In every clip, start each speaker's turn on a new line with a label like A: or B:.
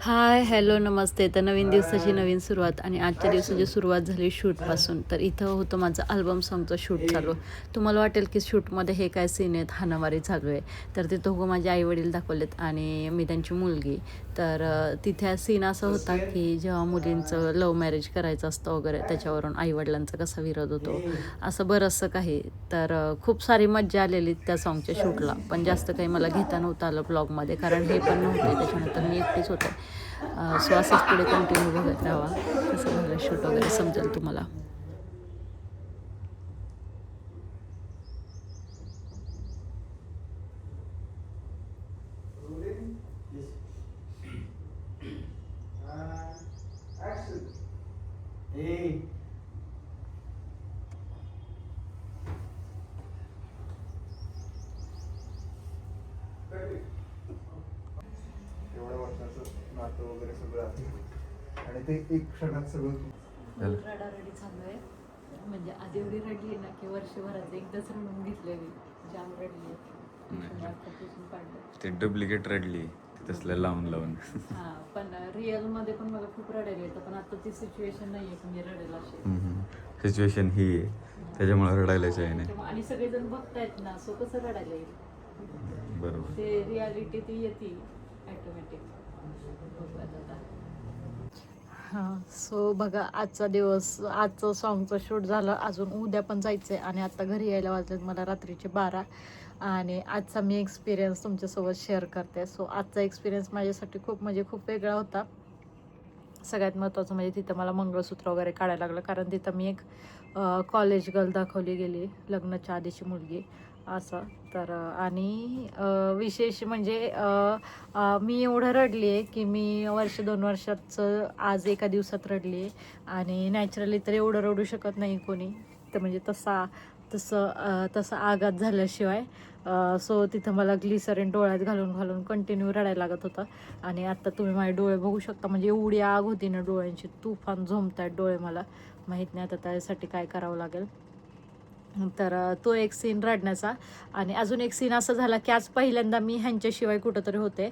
A: Hi hello नमस्ते. तर नवीन दिवसाची नवीन सुरुवात आणि आजच्या दिवसाची सुरुवात झाली शूटपासून. तर इथं होतं माझं अल्बम सॉंगचं शूट चालू. तुम्हाला वाटेल की शूटमध्ये हे काय सीन आहेत? हानामारी चालू आहे. तर तिथं हो माझे आई वडील दाखवलेत आणि मी त्यांची मुलगी. तर तिथे सीन असं होता की जेव्हा मुलींचं लव मॅरेज करायचं असतं वगैरे त्याच्यावरून आईवडिलांचा कसा विरोध होतो असं बरंचसं काही. तर खूप सारी मज्जा आलेली त्या सॉंगच्या शूटला. पण जास्त काही मला घेता नव्हतं आलं ब्लॉगमध्ये कारण हे पण नव्हते त्याच्यानंतर मी एकटीच होते. सो असंच पुढे कंटिन्यू बघत राहावा. कसं झालं शूट वगैरे समजेल तुम्हाला
B: एवढ्या वर्षाचं नातं वगैरे सगळं आहे आणि ते एक क्षणात सगळं
A: रडारडी चालू आहे. म्हणजे आधी एवढी रडली ना की वर्षभरात एकदाच रडून घेतले मी जाम रडली.
C: ते डुप्लिकेट रडली. तसलं लावून लावून.
A: हा पण रिअलमध्ये पण मला खूप रडायला येतं. पण आता ती सिच्युएशन नाहीये की मी रडेल अशी.
C: सिच्युएशन ही आहे. त्याच्यामुळे रडायलाच आहे नाही.
A: आणि सगळेजण बघतायत ना सो कसं रडायला येईल?
C: बरोबर.
A: ते रियालिटी ती येते ॲटोमॅटिक हां सो बघा आजचा दिवस आजचं सॉंगचं शूट झालं. अजून उद्या पण जायचं आहे आणि आता घरी यायला वाजलेत मला रात्रीचे बारा. आणि आजचा मी एक्सपिरियन्स तुमच्यासोबत शेअर करते. सो आजचा एक्सपिरियन्स माझ्यासाठी खूप म्हणजे खूप वेगळा होता. सगळ्यात महत्त्वाचं म्हणजे तिथं मला मंगळसूत्र वगैरे काढायला लागलं. कारण तिथं मी एक कॉलेज गर्ल दाखवली गेली लग्नाच्या आधीची मुलगी. असं. तर आणि विशेष म्हणजे मी एवढं रडली आहे की मी वर्ष दोन वर्षाचं आज एका दिवसात रडली आहे. आणि नॅचरली तर एवढं रडू शकत नाही कोणी. तर म्हणजे तसा तसं तसा आघात झाल्याशिवाय सो तिथं मला ग्लिसरीन डोळ्यात घालून घालून कंटिन्यू रडायला लागत होतं. आणि आत्ता तुम्ही माझे डोळे बघू शकता. म्हणजे एवढी आग होती ना डोळ्यांची. तुफान झोमतायत डोळे मला. माहीत नाही आता त्यासाठी काय करावं लागेल. तर तो एक सीन रडण्याचा. आणि अजून एक सीन असा झाला की आज पहिल्यांदा मी ह्यांच्याशिवाय कुठंतरी होते.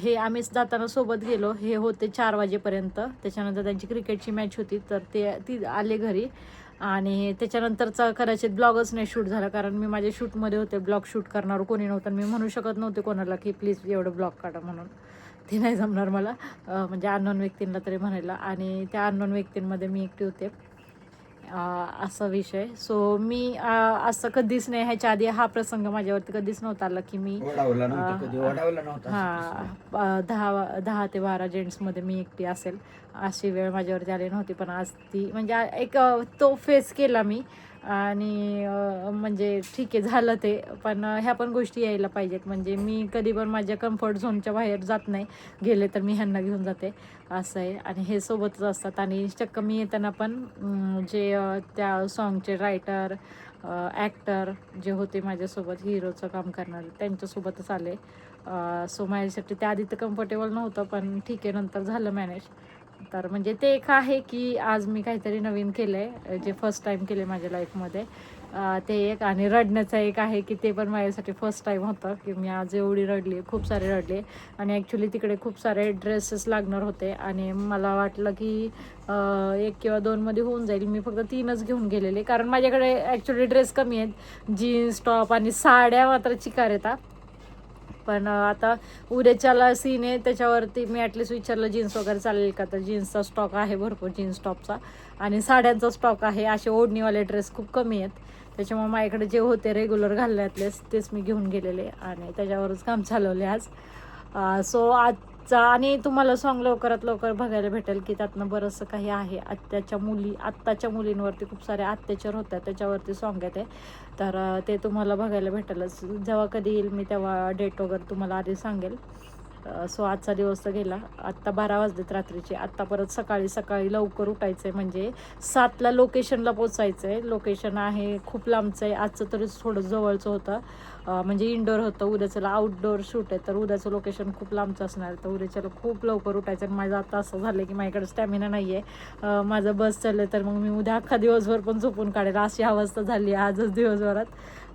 A: हे आम्हीच जाताना सोबत गेलो. हे होते चार वाजेपर्यंत. त्याच्यानंतर त्यांची क्रिकेटची मॅच होती. तर ते ती आले घरी. आणि त्याच्यानंतरचा कदाचित ब्लॉगच नाही शूट झाला. कारण मी माझ्या शूटमध्ये होते. ब्लॉग शूट करणार कोणी नव्हतं. मी म्हणू शकत नव्हते कोणाला की प्लीज एवढं ब्लॉग काढा म्हणून. ते नाही जमणार मला. म्हणजे अननोन व्यक्तींना तरी म्हणायला. आणि त्या अननोन व्यक्तींमध्ये मी एकटी होते. असा विषय. सो मी असं कधीच नाही. ह्याच्या आधी हा प्रसंग माझ्यावरती कधीच नव्हता आला की मी हा दहा दहा ते बारा जेंट्समध्ये मी एकटी असेल. अशी वेळ माझ्यावरती आली नव्हती पण आज ती म्हणजे एक तो फेस केला मी. आणि म्हणजे ठीक आहे झालं ते. पण ह्या पण गोष्टी यायला पाहिजेत. म्हणजे मी कधी पण माझ्या कम्फर्ट झोनच्या बाहेर जात नाही. गेले तर मी ह्यांना घेऊन जाते. असं आहे. आणि हे सोबतच असतात. आणि चक्क मी येताना पण जे त्या सॉन्गचे रायटर ॲक्टर जे होते माझ्यासोबत हिरोचं काम करणारे त्यांच्यासोबतच आले. सो माझ्यासाठी त्या आधी तर कम्फर्टेबल नव्हतं पण ठीक आहे नंतर झालं मॅनेज तर म्हणजे ते एक आहे की आज मी काहीतरी नवीन केलं आहे जे फर्स्ट टाईम केले माझ्या लाईफमध्ये ते एक आणि रडण्याचं एक आहे की ते पण माझ्यासाठी फर्स्ट टाईम होतं की मी आज एवढी रडली खूप सारे रडले. आणि ॲक्च्युली तिकडे खूप सारे ड्रेसेस लागणार होते आणि मला वाटलं की एक किंवा दोनमध्ये होऊन जाईल. मी फक्त तीनच घेऊन गेलेले. कारण माझ्याकडे ॲक्च्युली ड्रेस कमी आहेत. जीन्स टॉप आणि साड्या मात्र चिकार येतात. पण आता उद्याच्याला सीन आहे त्याच्यावरती मी ॲटलिस्ट विचारलं जीन्स वगैरे चालेल का? तर जीन्सचा स्टॉक आहे भरपूर जीन्स टॉपचा आणि साड्यांचा स्टॉक आहे असे ओढणीवाले ड्रेस खूप कमी आहेत. त्याच्यामुळे माझ्याकडे जे होते रेग्युलर घालण्यातलेच तेच मी घेऊन गेलेले. आणि त्याच्यावरच काम चालवले आज. सो आज चा आणि तुम्हाला सॉन्ग लवकरात लवकर बघायला भेटेल की त्यातनं बरंचसं काही आहे. आत्याच्या मुली आत्ताच्या मुलींवरती खूप सारे अत्याचार होतात त्याच्यावरती सॉन्ग येते. तर ते तुम्हाला बघायला भेटेलच. जेव्हा कधी येईल मी तेव्हा डेट वगैरे तुम्हाला आधी सांगेल. सो आजचा दिवस तर गेला. आत्ता बारा वाजलेत रात्रीचे. आत्ता परत सकाळी सकाळी लवकर उठायचं आहे म्हणजे सातला लोकेशनला पोचायचं आहे लोकेशन आहे खूप लांबचं आहे आजचं तरी थोडं जवळचं होतं. म्हणजे इनडोअर होतं. उद्याचं आउटडोअर शूट आहे. तर उद्याचं लोकेशन खूप लांबचं असणार. तर उद्याच्याला खूप लवकर उठायचं. आणि माझं आता असं झालं की माझ्याकडे स्टॅमिना नाही आहे माझं बस चाललं तर मग मी उद्या अख्खा दिवसभर पण झोपून काढेल. अशी अवस्था झाली आहे आजच दिवसभरात.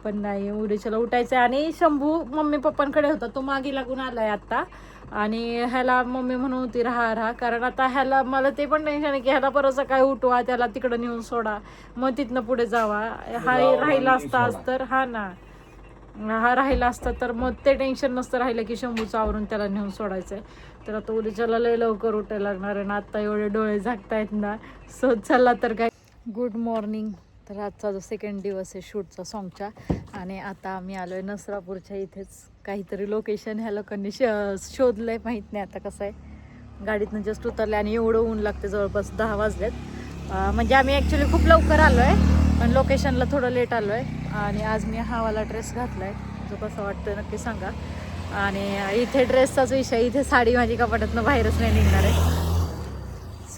A: पण नाही उद्याच्याला उठायचं आहे आणि शंभू मम्मी पप्पांकडे होता तो मागे लागून आलाय आता. आणि ह्याला मम्मी म्हणून होती राहा राहा. कारण आता ह्याला मला ते पण टेन्शन आहे की ह्याला परत सकाळी उठवा त्याला तिकडं नेऊन सोडा. मग तिथनं पुढे जावा. हा राहिला असता आज तर हा ना. हा राहिला असता तर मग ते टेन्शन नसतं राहिलं की शंभूचं आवरून त्याला नेऊन सोडायचं आहे तर आता उद्याच्याला लय लवकर उठायला लागणार आहे ना आत्ता एवढे डोळे झाकतायत ना. सो चला तर काय? गुड मॉर्निंग तर आजचा जो सेकंड दिवस आहे शूटचा सॉंगचा आणि आता आम्ही आलो आहे नसरापूरच्या इथेच. काहीतरी लोकेशन ह्या लोकांनी श शोधलं आहे माहीत नाही आता कसं आहे. गाडीतनं जस्ट उतरले आणि एवढं ऊन लागते जवळपास दहा वाजलेत. म्हणजे आम्ही ॲक्च्युली खूप लवकर आलो आहे पण लोकेशनला थोडं लेट आलो आहे आणि आज मी हावाला ड्रेस घातला आहे जो कसा वाटतं नक्की सांगा. आणि इथे ड्रेसचाच विषय इथे साडी माझी कपाटातनं बाहेरच नाही निघणार आहे.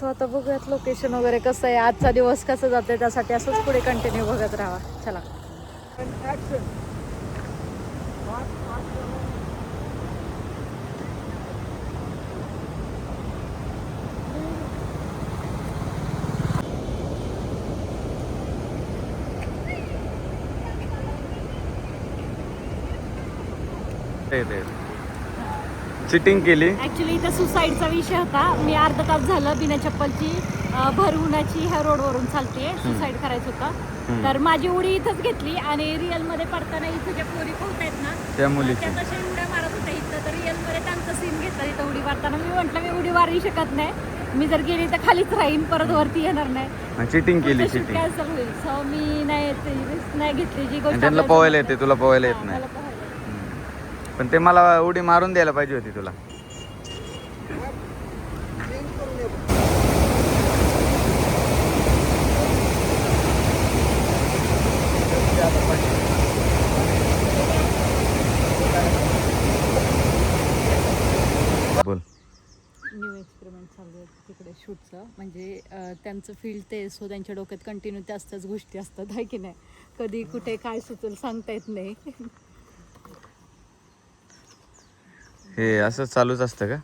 A: सो आता बघूयात लोकेशन वगैरे कसं आहे. आजचा दिवस कसं जातोय त्यासाठी असंच पुढे कंटिन्यू बघत राहा. चला.
C: चिटिंग केली.
A: ऍक्च्युली इथं सुसाईडचा विषय होता. मी अर्धा तास झालं बिना चप्पलची. अं, भर उन्हाची ह्या रोडवरून चालते सुसाईड करायचं होतं. तर माझी उडी इथंच घेतली आणि रिअलमध्ये पडताना इथं ज्या पोरी पोहतायत ना
C: त्या मुलीची.
A: त्या तशा उड्या मारत होत्या इथं. तर रिअलमध्ये त्यांचं सीन घेतला. इथं उडी मारताना मी म्हटलं मी उडी मारू शकत नाही. मी जर गेली तर खालीच राहीन. परत वरती येणार नाही.
C: चिटिंग केली चिटिंग
A: कॅन्सल होईल. सो मी नाही ते risk नाही घेतली. जी गोष्ट
C: त्यांना
A: आपल्याला
C: पोहायला येते तुला पोहायला. येत नाही.
A: मला.
C: पण ते मला उडी मारून द्यायला पाहिजे होती तुला. बोल.
A: न्यू एक्सपेरिमेंट चालू आहे तिकडे शूटचं. म्हणजे अं, त्यांचं फील्ड ते सो त्यांच्या डोक्यात कंटिन्यू त्याच त्याच गोष्टी असतात आहे की नाही? कधी कुठे काय सुचेल सांगता येत नाही.
C: हे असं चालूच असतं का?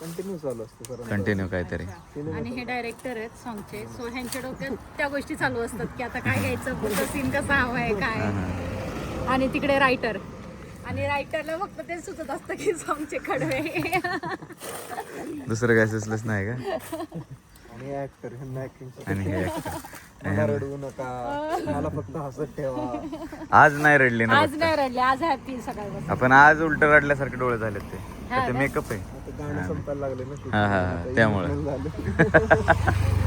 B: कंटिन्यू चालू असतं सर.
C: कंटिन्यू काहीतरी.
A: आणि हे डायरेक्टर आहेत सॉंगचे सो ह्यांच्या डोक्यात त्या गोष्टी चालू असतात की आता काय घ्यायचं पुढचं सीन कसा हवा आहे काय आणि तिकडे रायटर आणि रायटरला फक्त ते सुचत असतं की सॉंगचे कडवे.
C: दुसरं काय सुचलंच नाही का?
B: आणि ऍक्टर
C: आणि हे actor.
B: मला रडवू नका. मला फक्त हसत ठेवा.
C: आज नाही रडली ना
A: आज नाही रडले आज हॅपी सकाळपासून
C: आपण आज उलट रडल्यासारखे डोळे झालेत ते.
A: हा
C: तर ते
A: का?
C: मेकअप आहे.
B: आता गाणं संपायला लागले ना.
C: हा, हा, हा, त्यामुळं.
B: झालं.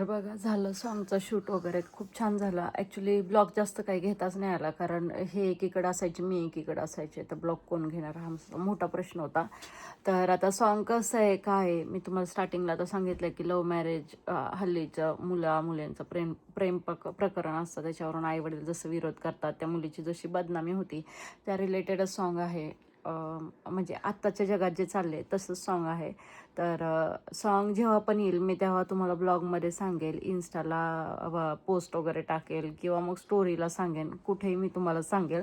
A: तर बघा झालं सॉंगचं शूट वगैरे. खूप छान झालं. ॲक्च्युली ब्लॉग जास्त काही घेताच नाही आला. कारण हे एकीकडे असायचे मी एकीकडे असायचे. तर ब्लॉग कोण घेणार? हा मोठा प्रश्न होता. तर आता सॉन्ग कसं आहे काय आहे? मी तुम्हाला स्टार्टिंगला तर सांगितलं की लव्ह मॅरेज हल्लीचं मुला मुलींचं प्रेम प्रेम प्रक प्रकरण असतं. त्याच्यावरून आईवडील जसं विरोध करतात त्या मुलीची जशी बदनामी होती त्या रिलेटेडच सॉन्ग आहे. म्हणजे आत्ताच्या जगात जे चालले तसंच सॉन्ग आहे. तर सॉन्ग जेव्हा पण येईल मी तेव्हा तुम्हाला ब्लॉगमध्ये सांगेल इन्स्टाला पोस्ट वगैरे टाकेल किंवा मग स्टोरीला सांगेन कुठेही मी तुम्हाला सांगेल.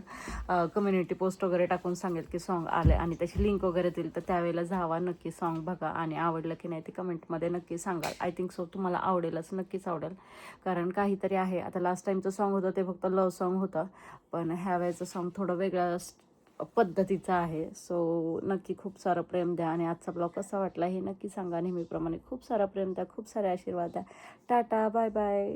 A: कम्युनिटी पोस्ट वगैरे टाकून सांगेल की सॉन्ग आले आणि त्याची लिंक वगैरे देईल तर त्यावेळेला जावा नक्की सॉन्ग बघा आणि आवडलं की नाही ते कमेंटमध्ये नक्की सांगाल. आय थिंक सो तुम्हाला आवडेलच नक्कीच आवडेल. कारण काहीतरी आहे. आता लास्ट टाईमचं सॉन्ग होतं ते फक्त लव सॉन्ग होतं. पण ह्या वेळेचं सॉन्ग थोडं वेगळं पद्धतीचा आहे. सो नक्की खूप सारं प्रेम द्या आणि आजचा ब्लॉग कसा वाटला हे नक्की सांगा. नेहमीप्रमाणे खूप सारा प्रेम द्या खूप सारे आशीर्वाद द्या. Tata bye bye